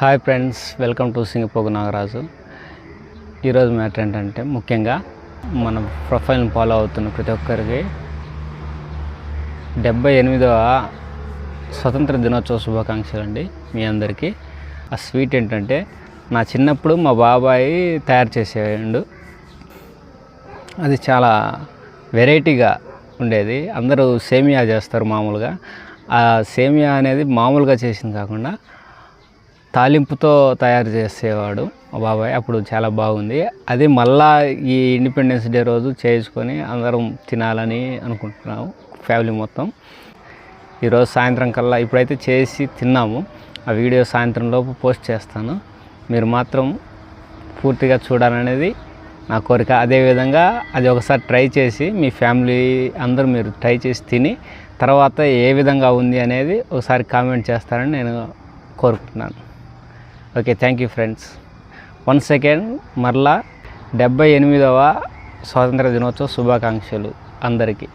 Hi friends welcome to Singapogu Nagaraju. ఈరోజు matter ఏంటంటే ముఖ్యంగా మన ప్రొఫైల్ని ఫాలో అవుతున్న ప్రతి ఒక్కరికి డెబ్బై ఎనిమిదవ స్వతంత్ర దినోత్సవ శుభాకాంక్షలు అండి మీ అందరికీ. ఆ స్వీట్ ఏంటంటే నా చిన్నప్పుడు మా బాబాయి తయారు చేసేవాడు అది చాలా వెరైటీగా ఉండేది. అందరూ సేమియా చేస్తారు మామూలుగా. ఆ సేమియా అనేది మామూలుగా చేసింది కాకుండా తాలింపుతో తయారు చేసేవాడు మా బాబాయ్. అప్పుడు చాలా బాగుంది. అది మళ్ళా ఈ ఇండిపెండెన్స్ డే రోజు చేసుకొని అందరం తినాలని అనుకుంటున్నాము ఫ్యామిలీ మొత్తం. ఈరోజు సాయంత్రం కల్లా ఇప్పుడైతే చేసి తిన్నాము. ఆ వీడియో సాయంత్రం లోపు పోస్ట్ చేస్తాను. మీరు మాత్రం పూర్తిగా చూడాలనేది నా కోరిక. అదేవిధంగా అది ఒకసారి ట్రై చేసి మీ ఫ్యామిలీ అందరూ మీరు ట్రై చేసి తిని తర్వాత ఏ విధంగా ఉంది అనేది ఒకసారి కామెంట్ చేస్తారని నేను కోరుకుంటున్నాను. Okay thank you friends one second మరలా డెబ్బై ఎనిమిదవ స్వాతంత్ర దినోత్సవ శుభాకాంక్షలు అందరికీ.